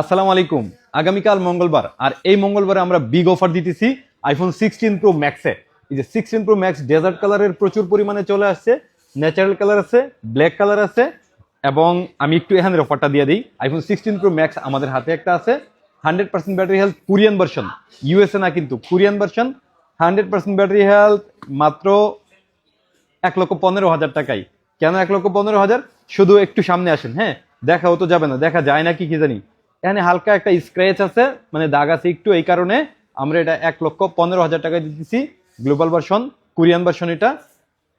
আসসালামু আলাইকুম। আগামীকাল মঙ্গলবার, আর এই মঙ্গলবারে আমরা বিগ অফার দিতেছি আইফোন সিক্সটিন প্রো ম্যাক্সে এই যে সিক্সটিন প্রো ম্যাক্স ডেজার্ট কালারের প্রচুর পরিমাণে চলে আসছে ন্যাচারাল কালার আছে ব্ল্যাক কালার আছে, এবং আমি একটু এখানের অফারটা দিয়ে দিই। আইফোন সিক্সটিন প্রো ম্যাক্স আমাদের হাতে একটা আছে hundred percent battery health Korean version USA না কিন্তু Korean version hundred percent battery health মাত্র এক লক্ষ পনেরো হাজার টাকাই কেন এক লক্ষ পনেরো হাজার? শুধু একটু সামনে আসেন হ্যাঁ দেখাও তো যাবে না, দেখা যায় না কি কি জানি। এখানে হালকা একটা স্ক্র্যাচ আছে মানে দাগ আছে একটু এই কারণে আমরা এটা এক লক্ষ পনেরো হাজার টাকা দিতেছি গ্লোবাল ভার্সন কোরিয়ান ভার্সন এটা।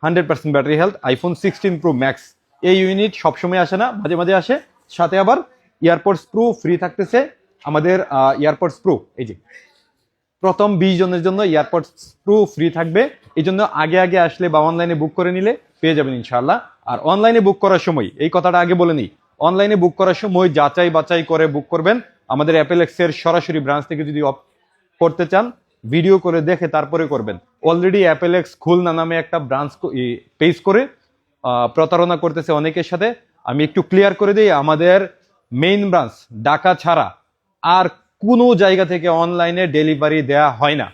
Hundred percent battery health iPhone sixteen pro max এই ইউনিট সবসময় আসে না, মাঝে মাঝে আসে। সাথে আবার ইয়ারপোর্টস প্রো ফ্রি থাকতেছে, আমাদের ইয়ারপোর্টস প্রো এই যে, প্রথম বিশ জনের জন্য এয়ারপোর্টস প্রো ফ্রি থাকবে। এই জন্য আগে আগে আসলে বা অনলাইনে বুক করে নিলে পেয়ে যাবেন ইনশাল্লাহ আর অনলাইনে বুক করার সময়, এই কথাটা আগে বলে নিই। অনলাইনে বুক করার সময় যাচাই বাছাই করে বুক করবেন। আমাদের অ্যাপেলেক্সের সরাসরি ব্রাঞ্চ থেকে যদি করতে চান ভিডিও করে দেখে তারপরে করবেন। অলরেডি অ্যাপেলেক্স খুলনা নামে একটা ব্রাঞ্চ পেজ করে প্রতারণা করতেছে অনেকের সাথে। আমি একটু ক্লিয়ার করে দিই, আমাদের মেইন ব্রাঞ্চ ঢাকা ছাড়া আর কোনো জায়গা থেকে অনলাইনে ডেলিভারি দেয়া হয় না।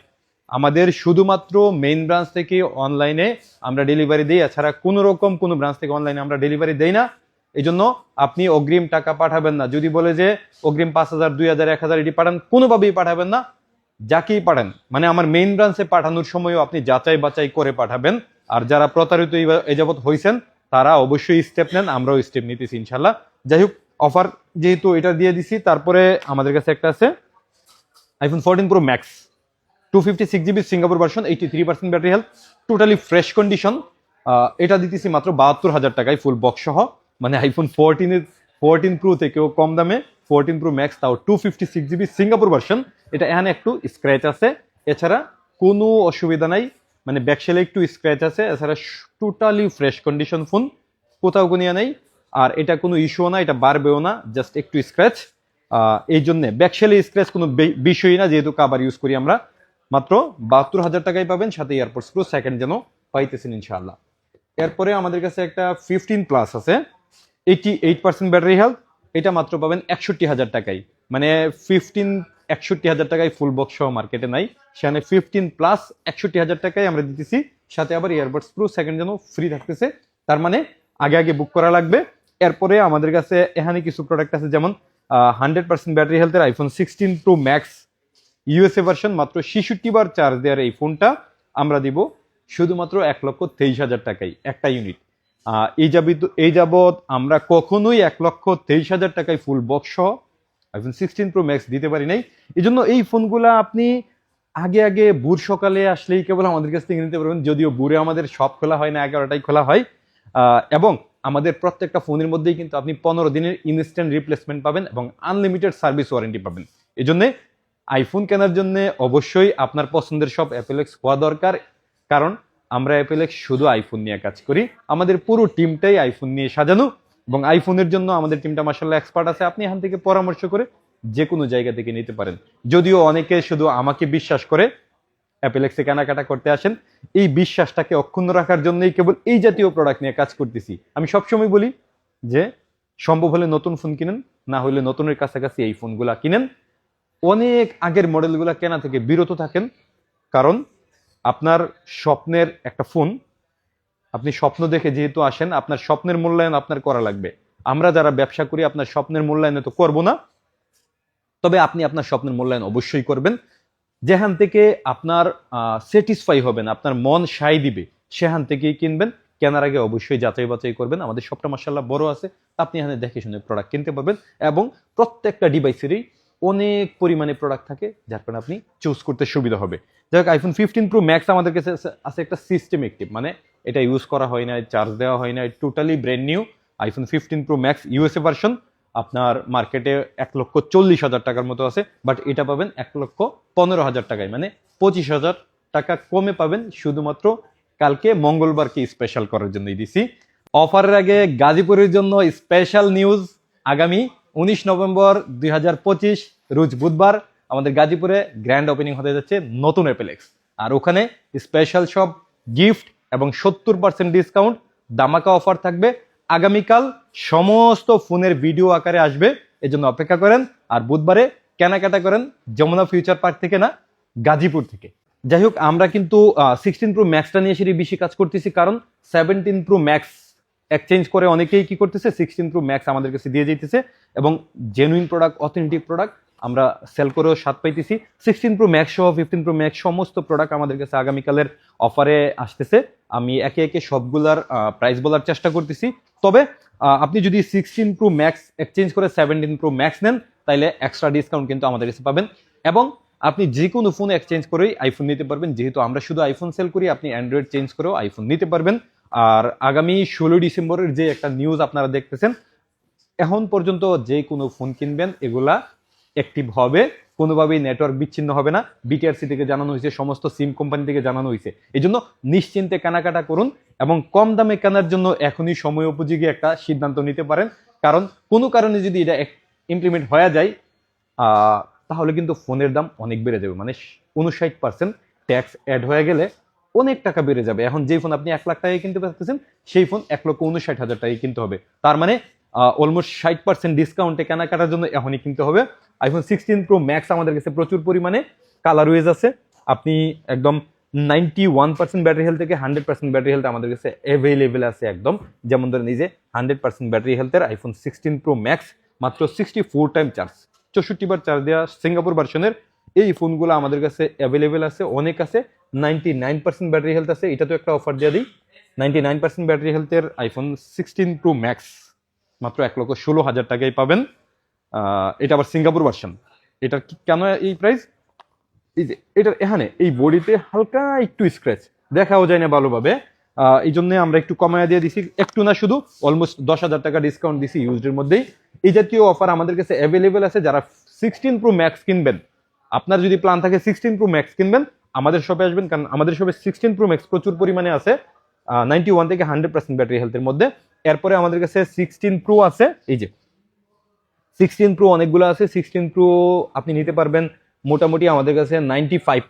আমাদের শুধুমাত্র মেইন ব্রাঞ্চ থেকে অনলাইনে আমরা ডেলিভারি দিই, এছাড়া কোনো রকম কোনো ব্রাঞ্চ থেকে অনলাইনে আমরা ডেলিভারি দেই না। এই জন্য আপনি অগ্রিম টাকা পাঠাবেন না। যদি বলে যে অগ্রিম পাঁচ হাজার, দুই হাজার, এক হাজার এটি পাঠান, কোনোভাবেই পাঠাবেন না। যাকেই পাঠান মানে আমার মেইন ব্রাঞ্চে পাঠানোর সময়ও আপনি যাচাই বাছাই করে পাঠাবেন। আর যারা প্রতারিত এই- যাবৎ হয়েছেন তারা অবশ্যই স্টেপ নেন, আমরাও স্টেপ নিতেছি ইনশাল্লাহ যাই হোক অফার যেহেতু এটা দিয়ে দিছি, তারপরে আমাদের কাছে একটা আছে iPhone fourteen pro max two fifty six GB Singapore version eighty three percent battery health totally fresh condition এটা দিতেছি মাত্র বাহাত্তর হাজার টাকায় ফুল বক্স সহ। মানে আইফোন ফোরটিনের ফোরটিন প্রো থেকেও কম দামে ফোরটিন প্রো ম্যাক্স তাও two fifty six GB Singapore version এটা এখানে একটু স্ক্র্যাচ আছে। এছাড়া কোনো অসুবিধা নাই। মানে ব্যাকসেলে একটু স্ক্র্যাচ আছে। এছাড়া টোটালি ফ্রেশ কন্ডিশন ফোন কোথাও কোনো ইয়ে নেই। আর এটা কোনো ইস্যুও না, এটা বাড়বেও না জাস্ট একটু স্ক্র্যাচ এই জন্যে ব্যাকসেলে স্ক্র্যাচ কোনো বিষয়ই না, যেহেতু কাবার ইউজ করি আমরা। মাত্র বাহাত্তর হাজার টাকায় পাবেন, সাথে এয়ারপোর্টস প্রো সেকেন্ড যেন পাইতেছেন ইনশাআল্লাহ। এরপরে আমাদের কাছে একটা ফিফটিন প্লাস আছে। Eighty eight percent battery health এটা মাত্র পাবেন একষট্টি হাজার টাকায়। মানে ফিফটিন একষট্টি হাজার টাকায় ফুল বক্স সহ মার্কেটে নাই। সেখানে ফিফটিন প্লাস একষট্টি হাজার টাকায় আমরা দিতেছি। সাথে আবার ইয়ারবাডস প্রো সেকেন্ড যেন ফ্রি থাকতেছে। তার মানে আগে আগে বুক করা লাগবে। এরপরে আমাদের কাছে এখানে কিছু প্রোডাক্ট আছে যেমন হান্ড্রেড পার্সেন্ট ব্যাটারি হেলথের iPhone sixteen pro max USA version মাত্র ছেষট্টি বার চার্জ দেওয়ার এই ফোনটা আমরা দিব। শুধুমাত্র এক লক্ষ তেইশ হাজার টাকায়। একটা ইউনিট এই যাবিত এই যাবৎ আমরা কখনোই এক লক্ষ তেইশ হাজার টাকায় ফুল বক্স সহ আইফোন সিক্সটিন প্রো ম্যাক্স দিতে পারি নাই। এই জন্য এই ফোনগুলা আপনি আগে আগে বুর সকালে আসলেই কেবল আমাদের কাছ থেকে নিতে পারবেন, যদিও বুরে আমাদের সব খোলা হয় না এগারোটাই খোলা হয়। এবং আমাদের প্রত্যেকটা ফোনের মধ্যেই কিন্তু আপনি পনেরো দিনের ইনস্ট্যান্ট রিপ্লেসমেন্ট পাবেন এবং আনলিমিটেড সার্ভিস ওয়ারেন্টি পাবেন। এই জন্যে আইফোন কেনার জন্য অবশ্যই আপনার পছন্দের সব অ্যাপেলেক্স হওয়া দরকার। কারণ আমরা অ্যাপেলেক্স শুধু আইফোন নিয়ে কাজ করি। আমাদের পুরো টিমটাই আইফোন নিয়ে সাজানো এবং আইফোনের জন্য আমাদের টিমটা মার্শাল্লাহ এক্সপার্ট আছে। আপনি এখান থেকে পরামর্শ করে যে কোনো জায়গা থেকে নিতে পারেন। যদিও অনেকে শুধু আমাকে বিশ্বাস করে অ্যাপেলেক্সে কেনাকাটা করতে আসেন। এই বিশ্বাসটাকে অক্ষুণ্ণ রাখার জন্যই কেবল এই জাতীয় প্রোডাক্ট নিয়ে কাজ করতেছি। আমি সবসময় বলি যে, সম্ভব হলে নতুন ফোন কিনেন, না হলে নতুনের কাছাকাছি এই ফোনগুলা কিনেন। অনেক আগের মডেলগুলা কেনা থেকে বিরত থাকেন। কারণ আপনার স্বপ্নের একটা ফোন, আপনি স্বপ্ন দেখে যেহেতু আসেন, আপনার স্বপ্নের মূল্যায়ন আপনার করা লাগবে। আমরা যারা ব্যবসা করি, আপনার স্বপ্নের মূল্যায়ন তো করব না। তবে আপনি আপনার স্বপ্নের মূল্যায়ন অবশ্যই করবেন। যেখান থেকে আপনার স্যাটিসফাই হবেন, আপনার মন সাই দিবে, সেখান থেকেই কিনবেন। কেনার আগে অবশ্যই যাচাই বাছাই করবেন। আমাদের সবটা মাসাল্লাহ বড় আছে। আপনি এখানে দেখে শুনে প্রোডাক্ট কিনতে পারবেন এবং প্রত্যেকটা ডিভাইসেরই অনেক পরিমাণে প্রোডাক্ট থাকে, যার কারণে আপনি চুজ করতে সুবিধা হবে। যাই হোক আইফোন ফিফটিন প্রো ম্যাক্স আমাদের কাছে আছে- একটা সিস্টেম একটিভ মানে এটা ইউজ করা হয় না চার্জ দেওয়া হয় না totally brand new iPhone fifteen pro max USA version আপনার মার্কেটে এক লক্ষ চল্লিশ হাজার টাকার মতো আছে বাট এটা পাবেন এক লক্ষ পনেরো হাজার টাকায় মানে পঁচিশ হাজার টাকা কমে পাবেন, শুধুমাত্র কালকে মঙ্গলবারকে স্পেশাল করার জন্যই দিছি। অফারের আগে গাজীপুরের জন্য স্পেশাল নিউজ আগামী উনিশ নভেম্বর দুই হাজার পঁচিশ, রোজ বুধবার আমাদের গাজীপুরে গ্র্যান্ড ওপেনিং হতে যাচ্ছে নতুন অ্যাপেলেক্স আর ওখানে স্পেশাল সব গিফট এবং সত্তর পার্সেন্ট ডিসকাউন্ট দামাকা অফার থাকবে। আগামীকাল সমস্ত ফোনের ভিডিও আকারে আসবে এই জন্য অপেক্ষা করেন। আর বুধবারে কেনাকাটা করেন যমুনা ফিউচার পার্ক থেকে না, গাজীপুর থেকে। যাই হোক, আমরা কিন্তু সিক্সটিন প্রো ম্যাক্সটা নিয়ে সেটি বেশি কাজ করতেছি কারণ সেভেন্টিন প্রো ম্যাক্স এক্সচেঞ্জ করে অনেকেই কি করতেছে? সিক্সটিন প্রো ম্যাক্স আমাদের কাছে দিয়ে যেতেছে এবং জেনুইন প্রোডাক্ট অথেন্টিক প্রোডাক্ট আমরা সেল করেও স্বাদ পাইতেছি। সিক্সটিন প্রো ম্যাক্স সহ ফিফটিন প্রো ম্যাক্স সমস্ত প্রোডাক্ট আমাদের কাছে আগামীকালের অফারে আসতেছে। আমি একে একে সবগুলার প্রাইস বলার চেষ্টা করতেছি। তবে আপনি যদি সিক্সটিন প্রো ম্যাক্স এক্সচেঞ্জ করে সেভেন্টিন প্রো ম্যাক্স নেন, তাইলে এক্সট্রা ডিসকাউন্ট কিন্তু আমাদের কাছে পাবেন। এবং আপনি যে কোনো ফোন এক্সচেঞ্জ করেই আইফোন নিতে পারবেন। যেহেতু আমরা শুধু আইফোন সেল করি, আপনি অ্যান্ড্রয়েড চেঞ্জ করেও আইফোন নিতে পারবেন। আর আগামী ষোলোই ডিসেম্বরের যে একটা নিউজ আপনারা দেখতেছেন, এখন পর্যন্ত যে কোনো ফোন কিনবেন, এগুলা অ্যাক্টিভ হবে, কোনোভাবেই নেটওয়ার্ক বিচ্ছিন্ন হবে না। বিটিআরসি থেকে জানানো হয়েছে, সমস্ত সিম কোম্পানি থেকে জানানো হয়েছে। এই জন্য নিশ্চিন্তে কেনাকাটা করুন এবং কম দামে কেনার জন্য এখনই সময় উপযোগী একটা সিদ্ধান্ত নিতে পারেন। কারণ কোনো কারণে যদি এটা ইমপ্লিমেন্ট হয়ে যায় তাহলে কিন্তু ফোনের দাম অনেক বেড়ে যাবে। মানে উনষাট পার্সেন্ট ট্যাক্স অ্যাড হয়ে গেলে অনেক টাকা বেড়ে যাবে। এখন যেই ফোন আপনি এক লাখ টাকায় কিনতে পারতেছেন, সেই ফোন এক লক্ষ উনষাট হাজার টাকায় কিনতে হবে। তার মানে অলমোস্ট ষাট পার্সেন্ট ডিসকাউন্টে কেনাকাটার জন্য এখনই কিনতে হবে। আইফোন সিক্সটিন প্রো ম্যাক্স আমাদের কাছে প্রচুর পরিমাণে কালার ওয়েজ আছে। আপনি একদম ninety one percent battery health থেকে হান্ড্রেড পার্সেন্ট ব্যাটারি হেলথ আমাদের কাছে অ্যাভেলেবেল আছে একদম। যেমন ধরেন এই যে হান্ড্রেড পার্সেন্ট ব্যাটারি হেলথের আইফোন সিক্সটিন প্রো ম্যাক্স মাত্র সিক্সটি ফোর টাইম চার্জ চৌষট্টি বার চার্জ দেওয়া সিঙ্গাপুর ভার্সনের এই ফোনগুলো আমাদের কাছে অ্যাভেলেবেল আছে, অনেক আছে। Ninety nine percent battery health আছে, এটা তো একটা অফার দিয়ে দিই। নাইনটি নাইন পার্সেন্ট ব্যাটারি হেলথের আইফোন সিক্সটিন প্রো ম্যাক্স মাত্র এক লক্ষ ষোলো হাজার টাকায় পাবেন। এটা আবার সিঙ্গাপুর ভার্সন এটার কেন এই প্রাইস এই যে, এটার এখানে, এই বডিতে হালকা একটু স্ক্র্যাচ দেখাও যায় না ভালোভাবে। এই জন্য আমরা একটু কমায় দিয়ে দিছি। একটু না শুধু অলমোস্ট দশ হাজার টাকা ডিসকাউন্ট দিছি ইউজডের মধ্যেই। এই জাতীয় অফার আমাদের কাছে অ্যাভেলেবেল আছে, যারা সিক্সটিন প্রো ম্যাক্স কিনবেন। আপনার যদি প্ল্যান থাকে সিক্সটিন প্রো ম্যাক্স কিনবেন, আমাদের শপে আসবেন, কারণ আমাদের শপে সিক্সটিন প্রো ম্যাক্স প্রচুর পরিমাণে আছে নাইনটি ওয়ান থেকে হান্ড্রেড পার্সেন্ট ব্যাটারি হেলথের মধ্যে। এরপরে আমাদের কাছে সিক্সটিন প্রো আছে, এই যে সিক্সটিন প্রো অনেকগুলো আছে সিক্সটিন প্রো আপনি নিতে পারবেন, মোটামুটি আমাদের কাছে ninety five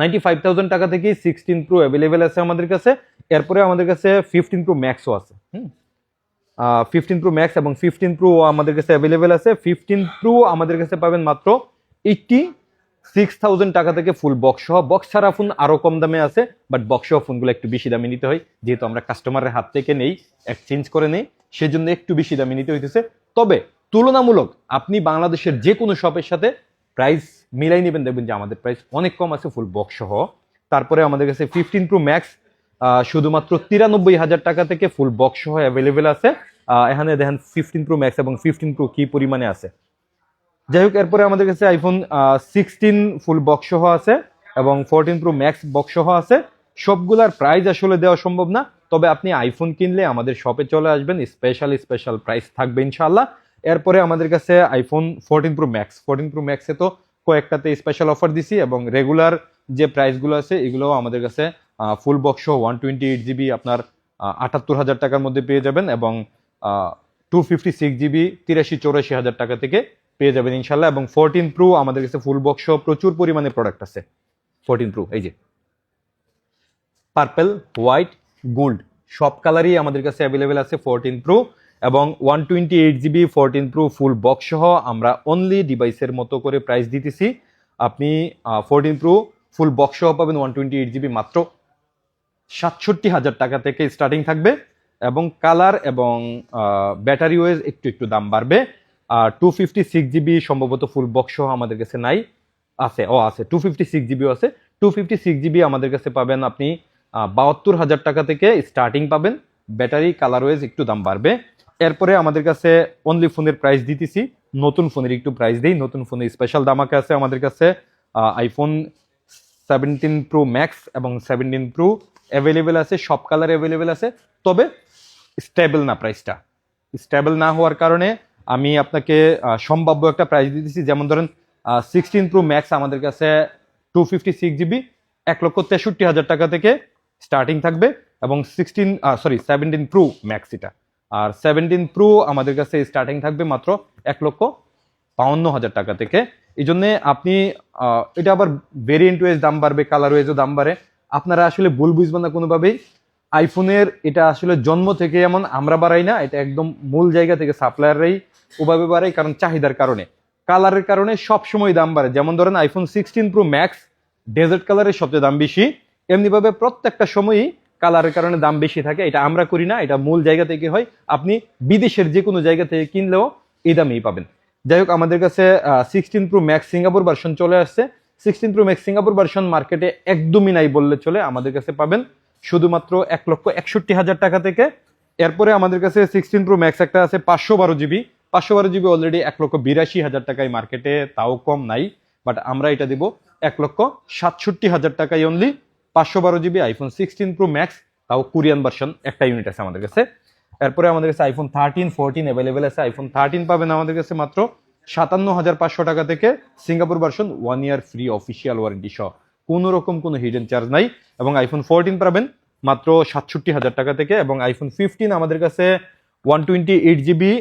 ninety five thousand টাকা থেকেই সিক্সটিন প্রো অ্যাভেলেবেল আছে আমাদের কাছে। এরপরে আমাদের কাছে ফিফটিন প্রো ম্যাক্সও আছে, হুম। ফিফটিন প্রো ম্যাক্স এবং ফিফটিন প্রো আমাদের কাছে অ্যাভেলেবেল আছে। ফিফটিন প্রো আমাদের কাছে পাবেন মাত্র এইটটি সিক্স থাউজেন্ড টাকা থেকে ফুল বক্স সহ। বক্স ছাড়া ফোন আরও কম দামে আছে বাট বক্স সহ ফোনগুলো একটু বেশি দামে নিতে হয়। যেহেতু আমরা কাস্টমারের হাত থেকে নেই এক্সচেঞ্জ করে নেই, সেজন্য একটু বেশি দামে নিতে হইতেছে। তবে তুলনামূলক আপনি বাংলাদেশের যে কোনো শপের সাথে প্রাইস মিলাই নেবেন। দেখবেন যে আমাদের প্রাইস অনেক কম আছে ফুল বক্স সহ। তারপরে আমাদের কাছে ফিফটিন প্রো ম্যাক্স শুধুমাত্র তিরানব্বই হাজার টাকা থেকে ফুল বক্স সহ অ্যাভেলেবেল আছে। এখানে দেখেন ফিফটিন প্রো ম্যাক্স এবং ফিফটিন প্রো কি পরিমাণে আছে? যাই হোক এরপরে আমাদের কাছে আইফোন সিক্সটিন ফুল বক্স সহ আছে এবং ফোরটিন প্রো ম্যাক্স বক্স সহ আছে। সবগুলার প্রাইস আসলে দেওয়া সম্ভব না, তবে আপনি আইফোন কিনলে আমাদের শপে চলে আসবেন স্পেশাল স্পেশাল প্রাইস থাকবে ইনশাল্লাহ এরপরে আমাদের কাছে iPhone fourteen pro max fourteen pro ম্যাক্সে তো কয়েকটাতে স্পেশাল অফার দিছি এবং রেগুলার যে প্রাইসগুলো আছে, এগুলোও আমাদের কাছে full box one twenty eight GB আপনার আটাত্তর হাজার টাকার মধ্যে পেয়ে যাবেন এবং টু ফিফটি সিক্স জিবি তিরাশি, চৌরাশি হাজার টাকা থেকে পেয়ে যাবেন ইনশাল্লাহ এবং ফোরটিন প্রো আমাদের কাছে ফুল বক্স প্রচুর পরিমাণে প্রোডাক্ট আছে। ফোরটিন প্রো এই যে। পার্পেল হোয়াইট গোল্ড সব কালারই আমাদের কাছে অ্যাভেলেবেল আছে ফোরটিন প্রো এবং one twenty eight GB fourteen pro full box সহ আমরা অনলি ডিভাইসের মতো করে প্রাইস দিতেছি। আপনি ফোরটিন প্রো ফুল বক্স সহ পাবেন ওয়ান টোয়েন্টি এইট জিবি মাত্র। সাতষট্টি হাজার টাকা থেকে স্টার্টিং থাকবে। এবং কালার এবং ব্যাটারি ওয়েজ একটু একটু দাম বাড়বে। আর টু ফিফটি সিক্স জিবি সম্ভবত ফুল বক্স সহ আমাদের কাছে নাই, আছে, ও আছে টু ফিফটি সিক্স জিবিও আছে। টু ফিফটি সিক্স জিবি আমাদের কাছে পাবেন আপনি বাহাত্তর হাজার টাকা থেকে স্টার্টিং পাবেন ব্যাটারি কালার ওয়েজ একটু দাম বাড়বে। এরপরে আমাদের কাছে অনলি ফোনের প্রাইস দিতেছি, নতুন ফোনের একটু প্রাইস দিই, নতুন ফোনের স্পেশাল দামাকে আছে আমাদের কাছে আইফোন সেভেন্টিন প্রো ম্যাক্স এবং সেভেন্টিন প্রো অ্যাভেলেবেল আছে, সব কালার অ্যাভেলেবেল আছে, তবে স্টেবল না প্রাইসটা স্টেবল না হওয়ার কারণে আমি আপনাকে সম্ভাব্য একটা প্রাইস দিতেছি যেমন ধরেন সিক্সটিন প্রো ম্যাক্স আমাদের কাছে টু ফিফটি সিক্স জিবি এক লক্ষ তেষট্টি হাজার টাকা থেকে স্টার্টিং থাকবে এবং sixteen sorry seventeen pro max এটা। আর সেভেন্টিন প্রো আমাদের কাছে স্টার্টিং থাকবে মাত্র এক লক্ষ বাউন্ন হাজার টাকা থেকে। এই জন্যে আপনি এটা আবার ভেরিয়েন্ট ওয়েজ দাম বাড়বে কালার ওয়েজও দাম বাড়ে। আপনারা আসলে ভুল বুঝবেন না কোনোভাবেই। আইফোনের এটা আসলে জন্ম থেকে এমন আমরা বাড়াই না, এটা একদম মূল জায়গা থেকে সাপ্লায়াররাই ওভাবে বাড়াই কারণ চাহিদার কারণে। কালারের কারণে সব সময় দাম বাড়ে। যেমন ধরেন iPhone sixteen pro max desert কালারের সবচেয়ে দাম বেশি। এমনিভাবে প্রত্যেকটা সময়ই কালারের কারণে দাম বেশি থাকে, এটা আমরা করি না, এটা মূল জায়গা থেকে হয়। আপনি বিদেশের যে কোনো জায়গা থেকে কিনলেও এই দামেই পাবেন। যাই হোক, আমাদের কাছে sixteen pro max Singapore version চলে আসছে। Sixteen pro max Singapore version মার্কেটে একদমই নাই বললে চলে, আমাদের কাছে পাবেন। শুধুমাত্র এক লক্ষ একষট্টি হাজার টাকা থেকে। এরপরে আমাদের কাছে সিক্সটিন প্রো ম্যাক্স একটা আছে, পাঁচশো বারো জিবি। পাঁচশো বারো জিবি অলরেডি এক লক্ষ বিরাশি হাজার টাকায় মার্কেটে তাও কম নাই। বাট আমরা এটা দিব এক লক্ষ সাতষট্টি হাজার টাকায় অনলি পাঁচশো বারো GB iPhone sixteen pro max তাও কোরিয়ান ভার্সন একটা ইউনিট আছে আমাদের কাছে। এরপরে আমাদের কাছে আইফোন থার্টিন ফোরটিন অ্যাভেলেবেল আছে। আইফোন থার্টিন পাবেন আমাদের কাছে মাত্র সাতান্ন হাজার পাঁচশো টাকা থেকে। Singapore version one year free official warranty সহ। কোনো রকম কোনো হিডেন চার্জ নাই এবং আইফোন ফোরটিন পাবেন মাত্র সাতষট্টি হাজার টাকা থেকে এবং আইফোন ফিফটিন আমাদের কাছে ওয়ান টোয়েন্টি এইট জিবি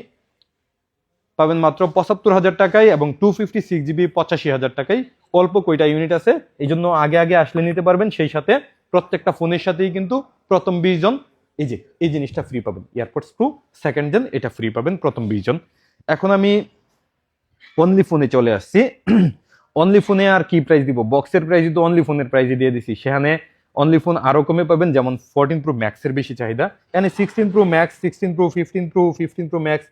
পাবেন মাত্র পঁচাত্তর হাজার টাকায় এবং টু ফিফটি সিক্স জিবি পঁচাশি হাজার টাকায়। অল্প কয়টা ইউনিট আছে এই জন্য আগে আগে আসলে নিতে পারবেন, সেই সাথে প্রত্যেকটা ফোনের সাথেই কিন্তু প্রথম বিশ জন, এই যে, এই জিনিসটা ফ্রি পাবেন। এয়ারপোর্টস প্রো সেকেন্ড জেন এটা ফ্রি পাবেন প্রথম বিশ জন। এখন আমি অনলি ফোনে চলে আসছি। অনলি ফোনে আর কি প্রাইস দিব? বক্সের প্রাইস তো অনলি ফোনের প্রাইসে দিয়ে দিছি। সেখানে অনলি ফোন আরও কমে পাবেন, যেমন ফোরটিন প্রো ম্যাক্সের বেশি চাহিদা। এখানে sixteen pro max sixteen pro fifteen pro fifteen pro max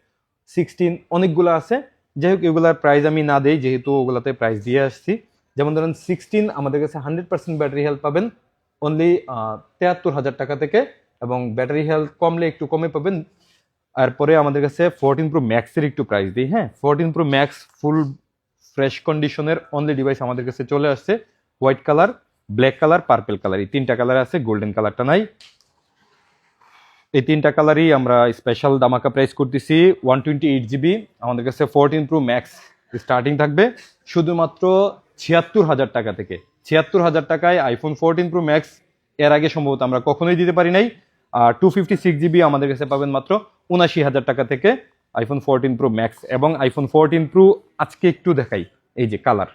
sixteen অনেকগুলো আছে। যাই হোক, এগুলার প্রাইস আমি না দেই, যেহেতু ওগুলাতে প্রাইস দিয়ে আসছি। যেমন ধরেন সিক্সটিন আমাদের কাছে হান্ড্রেড পার্সেন্ট ব্যাটারি হেলথ পাবেন। অনলি তেয়াত্তর হাজার টাকা থেকে এবং ব্যাটারি হেলথ কমলে একটু কমে পাবেন। এরপরে আমাদের কাছে ফোরটিন প্রো ম্যাক্সের একটু প্রাইস দিই হ্যাঁ? Fourteen pro max full fresh কন্ডিশনের অনলি ডিভাইস আমাদের কাছে চলে আসছে white colour black colour purple colour এই তিনটা কালার আছে গোল্ডেন কালারটা নাই। এই তিনটা কালারই আমরা স্পেশাল দামাকা প্রাইস করতেছি ওয়ান টোয়েন্টি এইট জিবি আমাদের কাছে ফোরটিন প্রো ম্যাক্স স্টার্টিং থাকবে, শুধুমাত্র ছিয়াত্তর হাজার টাকা থেকে। ছিয়াত্তর হাজার টাকায় আইফোন ফোরটিন প্রো ম্যাক্স এর আগে সম্ভবত আমরা কখনোই দিতে পারি নাই, আর টু ফিফটি সিক্স জিবি আমাদের কাছে পাবেন মাত্র উনাশি হাজার টাকা থেকে। আইফোন ফোরটিন প্রো ম্যাক্স এবং আইফোন ফোরটিন প্রো আজকে একটু দেখাই, এই যে কালার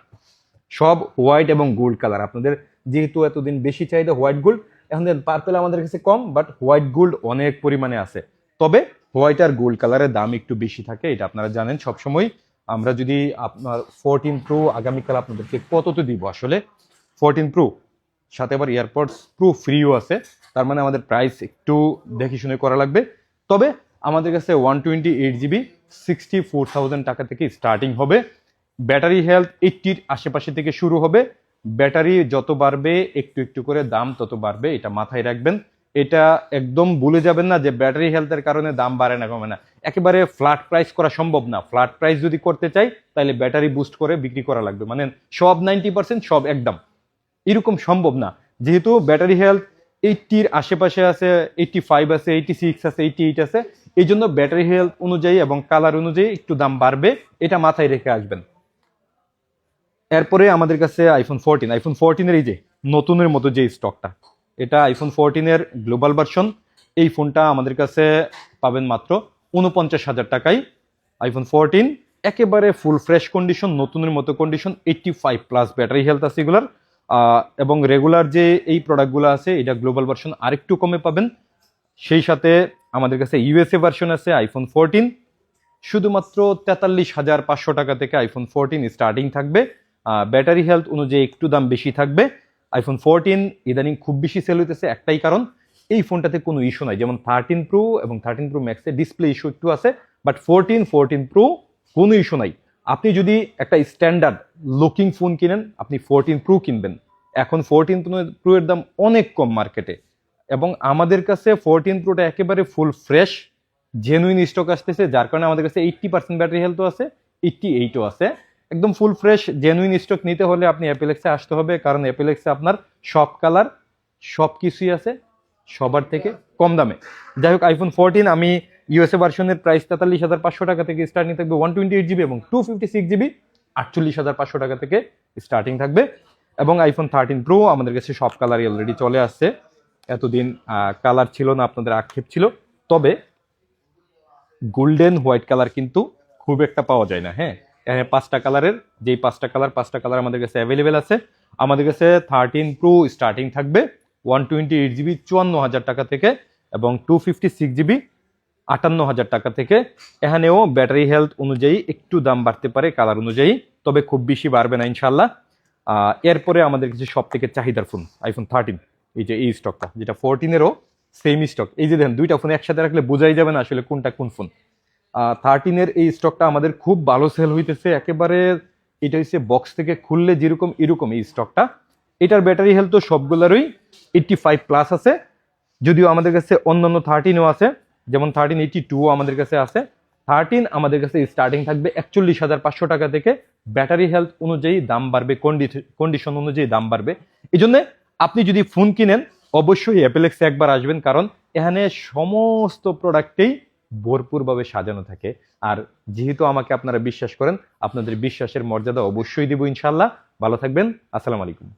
সব হোয়াইট এবং গোল্ড কালার আপনাদের যেহেতু এতদিন বেশি চাহিদা হোয়াইট গোল্ড এখন পার্পেল আমাদের কাছে কম বাট হোয়াইট গোল্ড অনেক পরিমাণে আছে। তবে হোয়াইট আর গোল্ড কালারের দাম একটু বেশি থাকে, এটা আপনারা জানেন। সবসময় আমরা যদি আপনার ফোরটিন প্রো আগামীকাল আপনাদেরকে কত তো দিব আসলে? ফোরটিন প্রো সাথে আবার এয়ারপডস প্রো ফ্রিও আছে। তার মানে আমাদের প্রাইস একটু দেখে শুনে করা লাগবে। তবে আমাদের কাছে one twenty eight GB sixty four thousand টাকা থেকে স্টার্টিং হবে। ব্যাটারি হেলথ এইটটির আশেপাশে থেকে শুরু হবে। ব্যাটারি যত বাড়বে, একটু একটু করে দাম তত বাড়বে, এটা মাথায় রাখবেন। এটা একদম ভুলে যাবেন না যে ব্যাটারি হেলথের কারণে দাম বাড়ে না, কমে না। একেবারে ফ্ল্যাট প্রাইস করা সম্ভব না। ফ্ল্যাট প্রাইস যদি করতে চাই, তাহলে ব্যাটারি বুস্ট করে বিক্রি করা লাগবে। মানে সব নাইনটি পার্সেন্ট সব একদম। এরকম সম্ভব না। যেহেতু ব্যাটারি হেলথ এইটটির আশেপাশে আছে এইটটি ফাইভ আছে এইটটি সিক্স আছে এইটটি এইট আছে এই জন্য ব্যাটারি হেলথ অনুযায়ী এবং কালার অনুযায়ী একটু দাম বাড়বে, এটা মাথায় রেখে আসবেন। এরপরে আমাদের কাছে আইফোন ফোরটিন আইফোন ফোরটিনের এই যে নতুনের মতো যে স্টকটা এটা আইফোন ফোরটিনের গ্লোবাল ভার্সন এই ফোনটা আমাদের কাছে পাবেন মাত্র উনপঞ্চাশ হাজার টাকায়। আইফোন ফোরটিন একেবারে ফুল ফ্রেশ কন্ডিশন নতুনের মতো condition eighty five plus battery health আছে এগুলার। এবং রেগুলার যে এই প্রোডাক্টগুলো আছে, এটা গ্লোবাল ভার্সন আরেকটু কমে পাবেন। সেই সাথে আমাদের কাছে ইউএসএ ভার্সন আছে আইফোন ফোরটিন শুধুমাত্র তেতাল্লিশ হাজার পাঁচশো টাকা থেকে আইফোন ফোরটিন স্টার্টিং থাকবে। ব্যাটারি হেলথ অনুযায়ী একটু দাম বেশি থাকবে। আইফোন ফোরটিন ইদানিং খুব বেশি সেল হইতেছে একটাই কারণ, এই ফোনটাতে কোনো ইস্যু নাই। যেমন থার্টিন প্রো এবং থার্টিন প্রো ম্যাক্সে ডিসপ্লে ইস্যু একটু আছে বাট ফোরটিন ফোরটিন প্রো কোনো ইস্যু নাই। আপনি যদি একটা স্ট্যান্ডার্ড লুকিং ফোন কিনেন, আপনি ফোরটিন প্রো কিনবেন। এখন ফোরটিন প্রো এর দাম অনেক কম মার্কেটে এবং আমাদের কাছে ফোরটিন প্রোটা একেবারে ফুল ফ্রেশ জেনুইন স্টক আসতেছে, যার কারণে আমাদের কাছে এইট্টি পার্সেন্ট ব্যাটারি হেলথও আছে এইট্টি এইটও আছে। একদম ফুল ফ্রেশ জেনুইন স্টক নিতে হলে আপনি অ্যাপেলেক্সে আসতে হবে, কারণ অ্যাপেলেক্সে আপনার সব কালার সব কিছুই আছে, সবার থেকে কম দামে। যাই হোক আইফোন ফোরটিন আমি ইউএসএ ভার্সনের প্রাইস তেতাল্লিশ হাজার পাঁচশো টাকা থেকে স্টার্টিং থাকবে ওয়ান টোয়েন্টি এইট জিবি এবং টু ফিফটি সিক্স জিবি আটচল্লিশ হাজার পাঁচশো টাকা থেকে স্টার্টিং থাকবে। এবং আইফোন থার্টিন প্রো আমাদের কাছে সব কালারই অলরেডি চলে আসছে। এতদিন কালার ছিল না, আপনাদের আক্ষেপ ছিল। তবে গোল্ডেন হোয়াইট কালার কিন্তু খুব একটা পাওয়া যায় না হ্যাঁ? এখানে পাঁচটা কালারের যেই পাঁচটা কালার পাঁচটা কালার আমাদের কাছে অ্যাভেলেবেল আছে। আমাদের কাছে থার্টিন প্রো স্টার্টিং থাকবে ওয়ান টোয়েন্টি এইট জিবি চুয়ান্ন হাজার টাকা থেকে এবং টু ফিফটি সিক্স জিবি আটান্ন হাজার টাকা থেকে। এখানেও ব্যাটারি হেলথ অনুযায়ী একটু দাম বাড়তে পারে কালার অনুযায়ী, তবে খুব বেশি বাড়বে না ইনশাল্লাহ এরপরে আমাদের কাছে সব থেকে চাহিদার ফোন আইফোন থার্টিন এই যে এই স্টকটা যেটা ফোরটিনেরও সেম স্টক এই যে দেখেন, দুইটা ফোন একসাথে রাখলে বোঝাই যাবে না আসলে কোনটা কোন ফোন থার্টিনের এই স্টকটা আমাদের খুব ভালো সেল হইতেছে, একেবারে এটা হচ্ছে বক্স থেকে খুললে যেরকম এরকম এই স্টকটা এটার ব্যাটারি হেলথ তো সবগুলোরই এইটটি ফাইভ প্লাস আছে, যদিও আমাদের কাছে অন্যান্য থার্টিনও আছে, যেমন থার্টিন এইটটি টুও আমাদের কাছে আছে। থার্টিন আমাদের কাছে স্টার্টিং থাকবে একচল্লিশ হাজার পাঁচশো টাকা থেকে। ব্যাটারি হেলথ অনুযায়ী দাম বাড়বে কন্ডিশন অনুযায়ী দাম বাড়বে। এই জন্য আপনি যদি ফোন কিনেন, অবশ্যই অ্যাপেলেক্সে একবার আসবেন, কারণ এখানে সমস্ত প্রোডাক্টেই ভরপুরভাবে সাজানো থাকে। আর যেহেতু আমাকে আপনারা বিশ্বাস করেন, আপনাদের বিশ্বাসের মর্যাদা অবশ্যই দিব ইনশাল্লাহ ভালো থাকবেন, আসসালামু আলাইকুম।